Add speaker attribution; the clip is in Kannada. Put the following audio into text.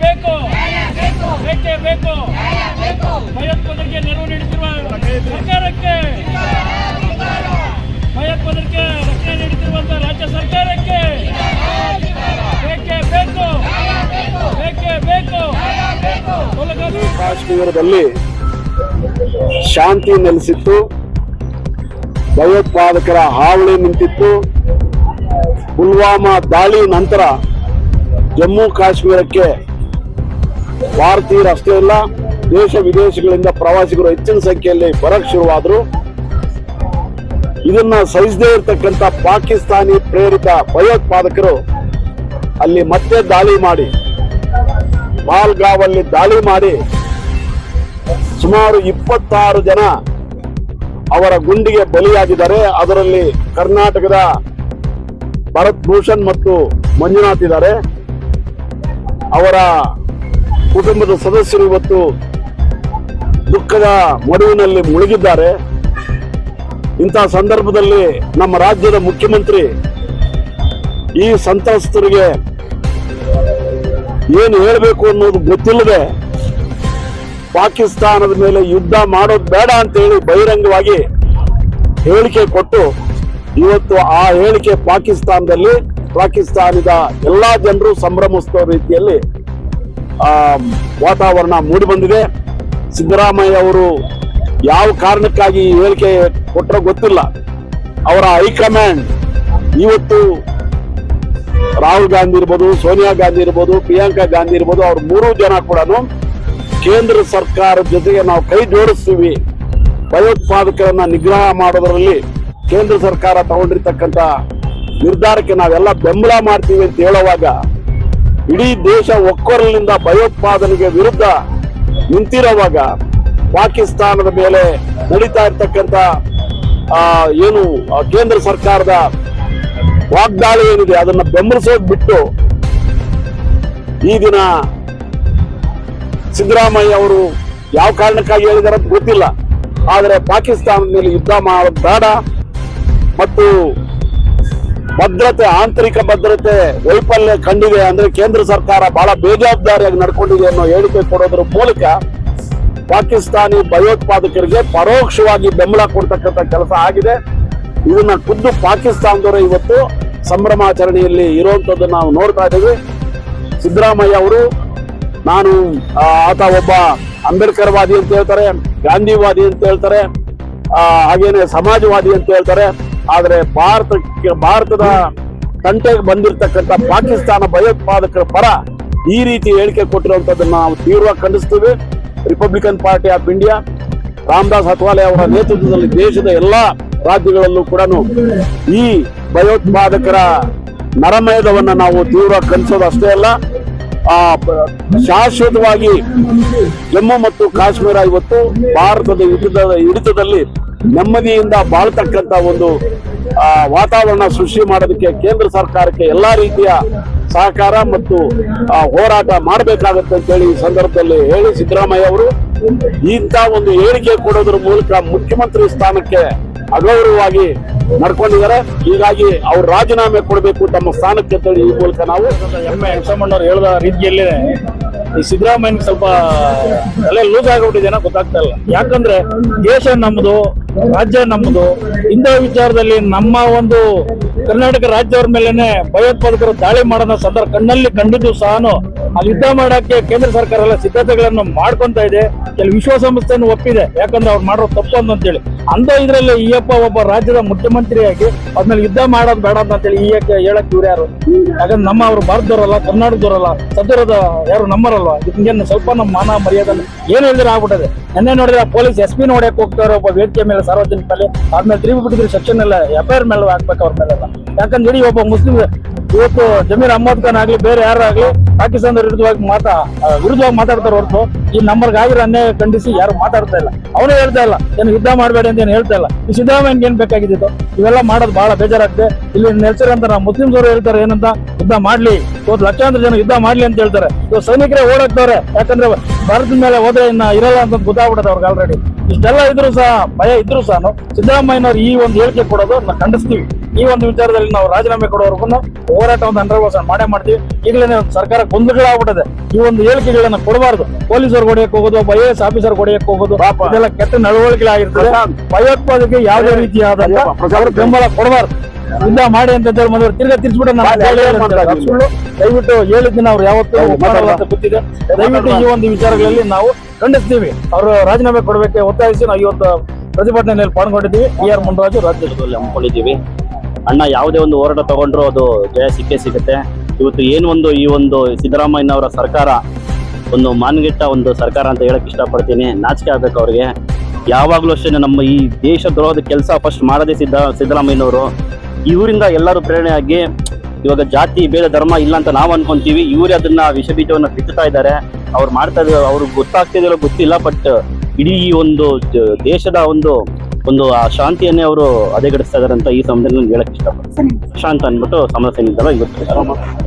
Speaker 1: ಬೇಕೇ ಬೇಕು ಬೇಕೇ ಭಯೋತ್ಪಾದಕರಿಗೆ ನೆರವು ನೀಡುತ್ತಿರುವ ಸರ್ಕಾರಕ್ಕೆ. ಭಯೋತ್ಪಾದಕರಿಗೆ ರಕ್ಷಣೆ ನೀಡುತ್ತಿರುವಂತಹ ರಾಜ್ಯ ಸರ್ಕಾರಕ್ಕೆ. ಬೇಕೇ ಬೇಕು ಬೇಕೇ ಬೇಕು
Speaker 2: ಕಾಶ್ಮೀರದಲ್ಲಿ ಶಾಂತಿ ನೆಲೆಸಿತ್ತು. ಭಯೋತ್ಪಾದಕರ ಹಾವಳಿ ನಿಂತಿತ್ತು. ಪುಲ್ವಾಮಾ ದಾಳಿ ನಂತರ ಜಮ್ಮು ಕಾಶ್ಮೀರಕ್ಕೆ ಭಾರತೀಯರು ಅಷ್ಟೇ ಇಲ್ಲ. ದೇಶ ವಿದೇಶಗಳಿಂದ ಪ್ರವಾಸಿಗರು ಹೆಚ್ಚಿನ ಸಂಖ್ಯೆಯಲ್ಲಿ ಬರಕ್ ಶುರುವಾದ್ರು. ಇದನ್ನ ಸಹಿಸದೇ ಇರತಕ್ಕಂತ ಪಾಕಿಸ್ತಾನಿ ಪ್ರೇರಿತ ಭಯೋತ್ಪಾದಕರು ಅಲ್ಲಿ ಮತ್ತೆ ದಾಳಿ ಮಾಡಿ, ಮಾಲ್ಗಾವಲ್ಲಿ ದಾಳಿ ಮಾಡಿ ಸುಮಾರು ಇಪ್ಪತ್ತಾರು ಜನ ಅವರ ಗುಂಡಿಗೆ ಬಲಿಯಾಗಿದ್ದಾರೆ. ಅದರಲ್ಲಿ ಕರ್ನಾಟಕದ ಭರತ್ ಭೂಷಣ್ ಮತ್ತು ಮಂಜುನಾಥ್ ಇದ್ದಾರೆ. ಅವರ ಕುಟುಂಬದ ಸದಸ್ಯರು ಇವತ್ತು ದುಃಖದ ಮಡುವಿನಲ್ಲಿ ಮುಳುಗಿದ್ದಾರೆ. ಇಂತಹ ಸಂದರ್ಭದಲ್ಲಿ ನಮ್ಮ ರಾಜ್ಯದ ಮುಖ್ಯಮಂತ್ರಿ ಈ ಸಂತ್ರಸ್ತರಿಗೆ ಏನು ಹೇಳಬೇಕು ಅನ್ನೋದು ಗೊತ್ತಿಲ್ಲದೆ ಪಾಕಿಸ್ತಾನದ ಮೇಲೆ ಯುದ್ಧ ಮಾಡೋದು ಬೇಡ ಅಂತ ಹೇಳಿ ಬಹಿರಂಗವಾಗಿ ಹೇಳಿಕೆ ಕೊಟ್ಟು ಇವತ್ತು ಆ ಹೇಳಿಕೆ ಪಾಕಿಸ್ತಾನದಲ್ಲಿ ಪಾಕಿಸ್ತಾನದ ಎಲ್ಲಾ ಜನರು ಸಂಭ್ರಮಿಸುವ ರೀತಿಯಲ್ಲಿ ವಾತಾವರಣ ಮೂಡಿ ಬಂದಿದೆ. ಸಿದ್ದರಾಮಯ್ಯ ಅವರು ಯಾವ ಕಾರಣಕ್ಕಾಗಿ ಹೇಳಿಕೆ ಕೊಟ್ಟರೋ ಗೊತ್ತಿಲ್ಲ. ಅವರ ಹೈಕಮಾಂಡ್ ಇವತ್ತು ರಾಹುಲ್ ಗಾಂಧಿ ಇರ್ಬೋದು, ಸೋನಿಯಾ ಗಾಂಧಿ ಇರ್ಬೋದು, ಪ್ರಿಯಾಂಕಾ ಗಾಂಧಿ ಇರ್ಬೋದು, ಅವ್ರ ಮೂರು ಜನ ಕೂಡ ಕೇಂದ್ರ ಸರ್ಕಾರದ ಜೊತೆಗೆ ನಾವು ಕೈ ಜೋಡಿಸ್ತೀವಿ. ಭಯೋತ್ಪಾದಕರನ್ನ ನಿಗ್ರಹ ಮಾಡೋದರಲ್ಲಿ ಕೇಂದ್ರ ಸರ್ಕಾರ ತಗೊಂಡಿರ್ತಕ್ಕಂಥ ನಿರ್ಧಾರಕ್ಕೆ ನಾವೆಲ್ಲ ಬೆಂಬಲ ಮಾಡ್ತೀವಿ ಅಂತ ಹೇಳುವಾಗ ಇಡೀ ದೇಶ ಒಕ್ಕೊರಲಿಂದ ಭಯೋತ್ಪಾದನೆಗೆ ವಿರುದ್ಧ ನಿಂತಿರುವಾಗ ಪಾಕಿಸ್ತಾನದ ಮೇಲೆ ನಡೀತಾ ಇರ್ತಕ್ಕಂಥ ಏನು ಕೇಂದ್ರ ಸರ್ಕಾರದ ವಾಗ್ದಾಳಿ ಏನಿದೆ, ಅದನ್ನ ಬೆಂಬಲಿಸೋದ್ ಬಿಟ್ಟು ಈ ದಿನ ಸಿದ್ದರಾಮಯ್ಯ ಅವರು ಯಾವ ಕಾರಣಕ್ಕಾಗಿ ಹೇಳಿದಾರೆ ಗೊತ್ತಿಲ್ಲ. ಆದರೆ ಪಾಕಿಸ್ತಾನದ ಮೇಲೆ ಯುದ್ಧ ಮಾಡೋದು ಬೇಡ. ಮತ್ತು ಭದ್ರತೆ, ಆಂತರಿಕ ಭದ್ರತೆ, ವೈಫಲ್ಯ ಕಂಡಿದೆ ಅಂದ್ರೆ ಕೇಂದ್ರ ಸರ್ಕಾರ ಬಹಳ ಬೇಜವಾಬ್ದಾರಿಯಾಗಿ ನಡ್ಕೊಂಡಿದೆ ಅನ್ನೋ ಹೇಳಿಕೆ ಕೊಡೋದ್ರ ಮೂಲಕ ಪಾಕಿಸ್ತಾನಿ ಭಯೋತ್ಪಾದಕರಿಗೆ ಪರೋಕ್ಷವಾಗಿ ಬೆಂಬಲ ಕೊಡ್ತಕ್ಕಂಥ ಕೆಲಸ ಆಗಿದೆ. ಇದನ್ನ ಖುದ್ದು ಪಾಕಿಸ್ತಾನದವರು ಇವತ್ತು ಸಂಭ್ರಮಾಚರಣೆಯಲ್ಲಿ ಇರುವಂತದ್ದು ನಾವು ನೋಡ್ತಾ ಇದ್ದೀವಿ. ಸಿದ್ದರಾಮಯ್ಯ ಅವರು, ನಾನು ಆತ ಒಬ್ಬ ಅಂಬೇಡ್ಕರ್ ವಾದಿ ಅಂತ ಹೇಳ್ತಾರೆ, ಗಾಂಧಿವಾದಿ ಅಂತ ಹೇಳ್ತಾರೆ ಹಾಗೇನೆ ಸಮಾಜವಾದಿ ಅಂತ ಹೇಳ್ತಾರೆ. ಆದ್ರೆ ಭಾರತಕ್ಕೆ ಭಾರತದ ತಂಟೆಗೆ ಬಂದಿರತಕ್ಕಂಥ ಪಾಕಿಸ್ತಾನ ಭಯೋತ್ಪಾದಕರ ಪರ ಈ ರೀತಿ ಹೇಳಿಕೆ ಕೊಟ್ಟಿರುವಂತದನ್ನ ನಾವು ತೀವ್ರವಾಗಿ ಖಂಡಿಸ್ತೀವಿ. Republican party of India Ramdas Athawale ಅವರ ನೇತೃತ್ವದಲ್ಲಿ ದೇಶದ ಎಲ್ಲಾ ರಾಜ್ಯಗಳಲ್ಲೂ ಕೂಡ ಈ ಭಯೋತ್ಪಾದಕರ ನರಮೇಧವನ್ನ ನಾವು ತೀವ್ರ ಖಂಡಿಸೋದು ಅಷ್ಟೇ ಅಲ್ಲ ಶಾಶ್ವತವಾಗಿ ಜಮ್ಮು ಮತ್ತು ಕಾಶ್ಮೀರ ಇವತ್ತು ಭಾರತದ ಹಿಡಿತದ ಹಿಡಿತದಲ್ಲಿ ನೆಮ್ಮದಿಯಿಂದ ಬಾಳ್ತಕ್ಕಂತ ಒಂದು ವಾತಾವರಣ ಸೃಷ್ಟಿ ಮಾಡೋದಕ್ಕೆ ಕೇಂದ್ರ ಸರ್ಕಾರಕ್ಕೆ ಎಲ್ಲ ರೀತಿಯ ಸಹಕಾರ ಮತ್ತು ಹೋರಾಟ ಮಾಡಬೇಕಾಗತ್ತೆ ಅಂತೇಳಿ ಈ ಸಂದರ್ಭದಲ್ಲಿ ಹೇಳಿ ಸಿದ್ದರಾಮಯ್ಯ ಅವರು. ಇಂಥ ಒಂದು ಹೇಳಿಕೆ ಕೊಡೋದ್ರ ಮೂಲಕ ಮುಖ್ಯಮಂತ್ರಿ ಸ್ಥಾನಕ್ಕೆ ಅಗೌರವವಾಗಿ ನಡ್ಕೊಂಡಿದ್ದಾರೆ. ಹೀಗಾಗಿ ಅವ್ರು ರಾಜೀನಾಮೆ ಕೊಡಬೇಕು ತಮ್ಮ ಸ್ಥಾನಕ್ಕೆ ಅಂತೇಳಿ ಈ ಮೂಲಕ ನಾವು
Speaker 1: ಎಮ್ಮೆ ಎ ಹೇಳಿದ ರೀತಿಯಲ್ಲಿ ಈ ಸಿದ್ದರಾಮಯ್ಯ ಸ್ವಲ್ಪ ತಲೆ ಲೂಸ್ ಆಗಿಬಿಟ್ಟಿದೆ ಗೊತ್ತಾಗ್ತಾ ಇಲ್ಲ. ಯಾಕಂದ್ರೆ ದೇಶ ನಮ್ಮದು ರಾಜ್ಯ ನಮ್ಮದು ಇಂಥ ವಿಚಾರದಲ್ಲಿ ನಮ್ಮ ಒಂದು ಕರ್ನಾಟಕ ರಾಜ್ಯವ್ರ ಮೇಲೆನೆ ಭಯೋತ್ಪಾದಕರು ದಾಳಿ ಮಾಡೋದ ಸಂದರ್ಭ ಕಣ್ಣಲ್ಲಿ ಕಂಡಿದ್ದು ಸಹ ಅಲ್ಲಿ ಯುದ್ಧ ಮಾಡಕ್ಕೆ ಕೇಂದ್ರ ಸರ್ಕಾರ ಎಲ್ಲ ಸಿದ್ಧತೆಗಳನ್ನು ಮಾಡ್ಕೊಂತ ಇದೆ. ಕೆಲವು ವಿಶ್ವಸಂಸ್ಥೆಯನ್ನು ಒಪ್ಪಿದೆ. ಯಾಕಂದ್ರೆ ಅವ್ರು ಮಾಡೋ ತಪ್ಪು ಅಂತ ಅಂತೇಳಿ. ಅಂತ ಇದ್ರಲ್ಲಿ ಈಯಪ್ಪ ಒಬ್ಬ ರಾಜ್ಯದ ಮುಖ್ಯಮಂತ್ರಿಯಾಗಿ ಅದ್ಮೇಲೆ ಯುದ್ಧ ಮಾಡೋದು ಬೇಡ ಅಂತ ಹೇಳಿ ಈ ಹೇಳಕ್ ಇವ್ರು ಯಾರು? ಯಾಕಂದ್ರೆ ನಮ್ಮ ಅವ್ರು ಭಾರತದವರಲ್ಲ, ಕರ್ನಾಟಕದವರಲ್ಲ ಸದರದ ಯಾರು ನಮ್ಮರಲ್ಲ ಹಿಂಗೇನು ಸ್ವಲ್ಪ ನಮ್ಮ ಮಾನ ಮರ್ಯಾದೆ ಏನ್ ಹೇಳಿದ್ರೆ ಆಗ್ಬಿಟ್ಟದೆ. ನೆನ್ನೆ ನೋಡಿದ್ರೆ ಪೊಲೀಸ್ ಎಸ್ ಪಿ ನೋಡಕ್ ಹೋಗ್ತಾರೆ ಒಬ್ಬ ವೇದಿಕೆ ಮೇಲೆ ಸಾರ್ವಜನಿಕ ಮೇಲೆ ಆದ್ಮೇಲೆ ತಿರುಗಿ ಬಿಟ್ಟಿದ್ರೆ ಸೆಕ್ಷನ್ ಎಲ್ಲ ಎಫ್ ಮೇಲೆ ಹಾಕ್ಬೇಕು ಅವ್ರ ಮೇಲೆಲ್ಲ. ಯಾಕಂದ್ರೆ ಒಬ್ಬ ಮುಸ್ಲಿಂ ಇವತ್ತು ಜಮೀರ್ ಅಹಮದ್ ಖಾನ್ ಆಗ್ಲಿ, ಬೇರೆ ಯಾರಾಗ್ಲಿ ಪಾಕಿಸ್ತಾನದ ವಿರುದ್ಧವಾಗಿ ಮಾತಾ ವಿರುದ್ಧವಾಗಿ ಮಾತಾಡ್ತಾರೆ ಹೊರತು, ಈ ನಮ್ಮರ್ಗೆ ಆಗಿರೋ ಅನ್ಯಾಯ ಖಂಡಿಸಿ ಯಾರು ಮಾತಾಡ್ತಾ ಇಲ್ಲ. ಅವನೇ ಹೇಳ್ತಾ ಇಲ್ಲ, ಏನು ಯುದ್ಧ ಮಾಡಬೇಡಿ ಅಂತ ಏನು ಹೇಳ್ತಾ ಇಲ್ಲ. ಈ ಸಿದ್ದರಾಮಯ್ಯಗೆ ಏನ್ ಬೇಕಾಗಿದ್ದು ಇವೆಲ್ಲ ಮಾಡೋದು ಬಹಳ ಬೇಜಾರಾಗ್ತದೆ. ಇಲ್ಲಿ ನೆಲೆಸಿರಂತ ನಾವು ಮುಸ್ಲಿಮ್ಸ್ ಅವರು ಹೇಳ್ತಾರೆ, ಏನಂತ? ಯುದ್ಧ ಮಾಡ್ಲಿ. ಇವತ್ತು ಲಕ್ಷಾಂತರ ಜನ ಯುದ್ಧ ಮಾಡ್ಲಿ ಅಂತ ಹೇಳ್ತಾರೆ. ಇವತ್ತು ಸೈನಿಕರೇ ಓಡಾಕ್ತವ್ರೆ. ಯಾಕಂದ್ರೆ ಭಾರತದ ಮೇಲೆ ಹೋದ್ರೆ ಇನ್ನ ಇರಲ್ಲ ಅಂತ ಗೊತ್ತಾಗ್ಬಿಡುತ್ತೆ ಅವ್ರಿಗೆ ಆಲ್ರೆಡಿ ಇಷ್ಟೆಲ್ಲ ಇದ್ರು ಸಹ, ಭಯ ಇದ್ರು ಸಹ ಸಿದ್ದರಾಮಯ್ಯನವ್ರು ಈ ಒಂದು ಹೇಳಿಕೆ ಕೊಡೋದು ನಾವು ಖಂಡಿಸ್ತೀವಿ. ಈ ಒಂದು ವಿಚಾರದಲ್ಲಿ ನಾವು ರಾಜೀನಾಮೆ ಕೊಡೋವರೆಗೂ ಹೋರಾಟ ಒಂದು ಹಂಡ್ರೆಡ್ ಪರ್ಸೆಂಟ್ ಮಾಡೇ ಮಾಡ್ತೀವಿ. ಈಗಲೇ ಸರ್ಕಾರ ಗೊಂದಲಗಳಾಗ್ಬಿಟ್ಟಿದೆ. ಈ ಒಂದು ಹೇಳಿಕೆಗಳನ್ನ ಕೊಡಬಾರ್ದು. ಪೊಲೀಸರು ಹೊಡೆಯಕ್ಕೆ ಹೋಗೋದು ಒಬ್ಬ ಐ ಎಸ್ ಆಫೀಸರ್ ಹೊಡೆಯಕ್ಕೆ ಹೋಗೋದು. ಇದೆಲ್ಲ ಕೆಟ್ಟ ನಡವಳಿಕೆಗಳಾಗಿರ್ತದೆ.
Speaker 2: ಭಯೋತ್ಪಾದಕ
Speaker 1: ಭಯೋತ್ಪಾದಕ್ಕೆ ಯಾವುದೇ
Speaker 2: ರೀತಿಯಾದ.
Speaker 1: ಬೆಂಬಲ ಕೊಡಬಾರ್ದು. ಯುದ್ಧ ಮಾಡಿ ಅಂತ ಹೇಳಿ ಬಂದವರು ತಿರ್ಗಾ ತಿರ್ಸ್ಬಿಟ್ಟು ಸುಳ್ಳು. ದಯವಿಟ್ಟು ಹೇಳಿದ್ದೀನಿ ಅವ್ರು ಯಾವತ್ತೂ ಅಂತ ಗೊತ್ತಿದೆ ದಯವಿಟ್ಟು ಈ ಒಂದು ವಿಚಾರಗಳಲ್ಲಿ ನಾವು ಖಂಡಿಸ್ತೀವಿ. ಅವರು ರಾಜೀನಾಮೆ ಕೊಡಬೇಕೆ ಒತ್ತಾಯಿಸಿ ನಾವು ಇವತ್ತು ಪ್ರತಿಭಟನೆಯಲ್ಲಿ ಪಾಲ್ಗೊಂಡಿದ್ದೀವಿ. ಬಿ ಆರ್ ಮುಂಡರಾಜು
Speaker 3: ರಾಜ್ಯದಲ್ಲಿ ಹಮ್ಮಿಕೊಂಡಿದ್ದೀವಿ. ಅಣ್ಣ ಯಾವುದೇ ಒಂದು ಹೋರಾಟ ತಗೊಂಡ್ರು ಅದು ಜಯ ಸಿಕ್ಕೇ ಸಿಗುತ್ತೆ. ಇವತ್ತು ಏನು ಒಂದು ಈ ಒಂದು ಸಿದ್ದರಾಮಯ್ಯನವರ ಸರ್ಕಾರ ಒಂದು ಮಾನ್ಗೆಟ್ಟ ಒಂದು ಸರ್ಕಾರ ಅಂತ ಹೇಳಕ್ ಇಷ್ಟಪಡ್ತೀನಿ. ನಾಚಿಕೆ ಆಗ್ಬೇಕು ಅವ್ರಿಗೆ. ಯಾವಾಗಲೂ ಅಷ್ಟೇ ನಮ್ಮ ಈ ದೇಶ ದ್ರೋಹದ ಕೆಲಸ ಫಸ್ಟ್ ಮಾಡದೇ ಸಿದ್ದ ಸಿದ್ದರಾಮಯ್ಯನವರು. ಇವರಿಂದ ಎಲ್ಲರೂ ಪ್ರೇರಣೆ ಆಗಿ ಇವಾಗ ಜಾತಿ ಬೇರೆ ಧರ್ಮ ಇಲ್ಲ ಅಂತ ನಾವು ಅನ್ಕೊಂತೀವಿ. ಇವರೇ ಅದನ್ನ ವಿಷ ಬೀಜವನ್ನ ಬಿತ್ತುತ್ತಾ ಇದ್ದಾರೆ. ಅವ್ರು ಮಾಡ್ತಾ ಇದ್ದಾರೆ ಅವ್ರಿಗೆ ಗೊತ್ತಾಗ್ತಿದೆಯೋ ಗೊತ್ತಿಲ್ಲ ಬಟ್ ಇಡೀ ಈ ಒಂದು ದೇಶದ ಒಂದು ಒಂದು ಆ ಶಾಂತಿಯನ್ನೇ ಅವರು ಅದೇಗಡಿಸ್ತಾ ಇದಾರೆ ಅಂತ ಈ ಸಮಯದಲ್ಲಿ ಹೇಳಕ್ ಇಷ್ಟಪಡ್ತೀನಿ. ಶಾಂತ ಅಂದ್ಬಿಟ್ಟು ಸಮಸ್ಯೆ ನಿಂತಲ್ಲ ಇವತ್ತು.